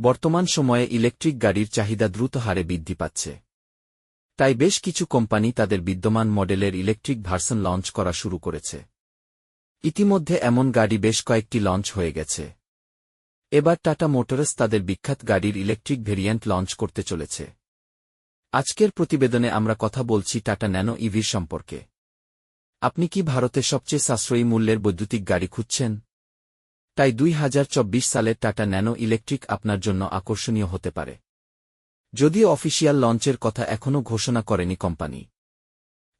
বর্তমান সময়ে ইলেকট্রিক গাড়ির চাহিদা দ্রুত হারে বৃদ্ধি পাচ্ছে। তাই বেশ কিছু কোম্পানি তাদের বিদ্যমান মডেলের ইলেকট্রিক ভার্সন লঞ্চ করা শুরু করেছে। ইতিমধ্যে এমন গাড়ি বেশ কয়েকটি লঞ্চ হয়ে গেছে। এবার টাটা মোটরস তাদের বিখ্যাত গাড়ির ইলেকট্রিক ভেরিয়েন্ট লঞ্চ করতে চলেছে। আজকের প্রতিবেদনে আমরা কথা বলছি টাটা ন্যানো ইভির সম্পর্কে। আপনি কি ভারতে সবচেয়ে সাশ্রয়ী মূল্যের বৈদ্যুতিক গাড়ি খুঁজছেন? তাই দুই হাজার চব্বিশ সালের টাটা ন্যানো ইলেকট্রিক আপনার জন্য আকর্ষণীয় হতে পারে। যদিও অফিসিয়াল লঞ্চের কথা এখনও ঘোষণা করেনি কোম্পানি।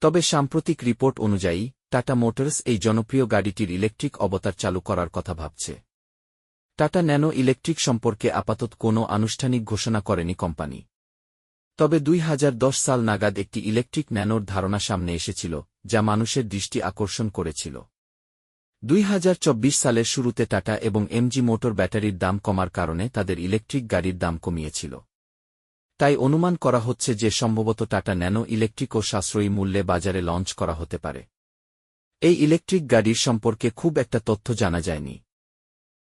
তবে সাম্প্রতিক রিপোর্ট অনুযায়ী, টাটা মোটরস এই জনপ্রিয় গাড়িটির ইলেকট্রিক অবতার চালু করার কথা ভাবছে। টাটা ন্যানো ইলেকট্রিক সম্পর্কে আপাতত কোনো আনুষ্ঠানিক ঘোষণা করেনি কোম্পানি। তবে দুই হাজার দশ সাল নাগাদ একটি ইলেকট্রিক ন্যানোর ধারণা সামনে এসেছিল, যা মানুষের দৃষ্টি আকর্ষণ করেছিল। দুই হাজার চব্বিশ সালের শুরুতে টাটা এবং এমজি মোটর ব্যাটারির দাম কমার কারণে তাদের ইলেকট্রিক গাড়ির দাম কমিয়েছিল। তাই অনুমান করা হচ্ছে যে সম্ভবত টাটা ন্যানো ইলেকট্রিক ও সাশ্রয়ী মূল্যে বাজারে লঞ্চ করা হতে পারে। এই ইলেকট্রিক গাড়ির সম্পর্কে খুব একটা তথ্য জানা যায়নি।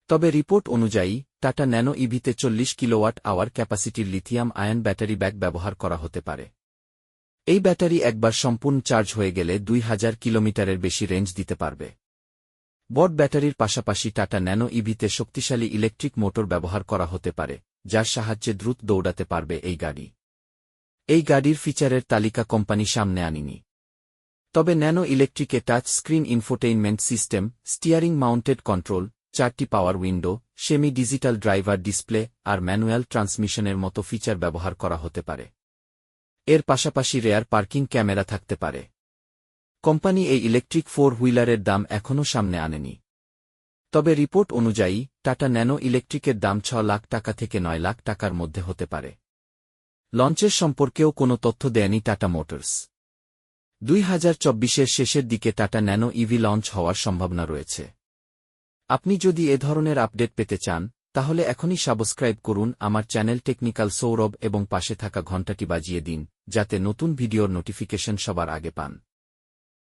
তবে রিপোর্ট অনুযায়ী, টাটা ন্যানো ইভিতে চল্লিশ কিলোওয়াট আওয়ার ক্যাপাসিটির লিথিয়াম আয়ন ব্যাটারি ব্যাগ ব্যবহার করা হতে পারে। এই ব্যাটারি একবার সম্পূর্ণ চার্জ হয়ে গেলে দুই হাজার কিলোমিটারের বেশি রেঞ্জ দিতে পারবে। বট ব্যাটারির পাশাপাশি টাটা ন্যানো ইভিতে শক্তিশালী ইলেকট্রিক মোটর ব্যবহার করা হতে পারে, যার সাহায্যে দ্রুত দৌড়াতে পারবে এই গাড়ি। এই গাড়ির ফিচারের তালিকা কোম্পানি সামনে আনিনি। তবে nano ইলেকট্রিকে touch screen infotainment system, steering mounted control, চারটি power window semi digital driver display আর ম্যানুয়াল ট্রান্সমিশনের মতো ফিচার ব্যবহার করা হতে পারে। এর পাশাপাশি রেয়ার পার্কিং ক্যামেরা থাকতে পারে। কোম্পানি এই ইলেকট্রিক ফোর হুইলারের দাম এখনও সামনে আনেনি। তবে রিপোর্ট অনুযায়ী, টাটা ন্যানো ইলেকট্রিকের দাম ছ লাখ টাকা থেকে নয় লাখ টাকার মধ্যে হতে পারে। লঞ্চের সম্পর্কেও কোনো তথ্য দেয়নি টাটা মোটরস। দুই হাজার চব্বিশের শেষের দিকে টাটা ন্যানো ইভি লঞ্চ হওয়ার সম্ভাবনা রয়েছে। আপনি যদি এ ধরনের আপডেট পেতে চান, তাহলে এখনই সাবস্ক্রাইব করুন আমার চ্যানেল টেকনিক্যাল সৌরভ এবং পাশে থাকা ঘণ্টাটি বাজিয়ে দিন, যাতে নতুন ভিডিওর নোটিফিকেশন সবার আগে পান।